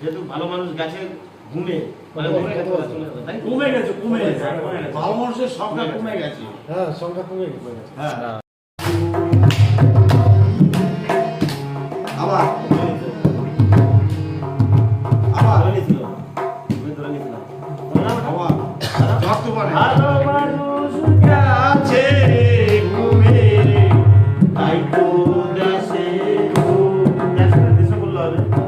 যেহেতু ভালো মানুষ গেছে ঘুমে কমে গেছে কমে গেছে ভালো মানুষের সংখ্যা কমে গেছে। হ্যাঁ সংখ্যা কমে গেছে। হ্যাঁ। ভালো মানুষ আছে ঘুমে তাই তো দেশে দেশে বললে হবে।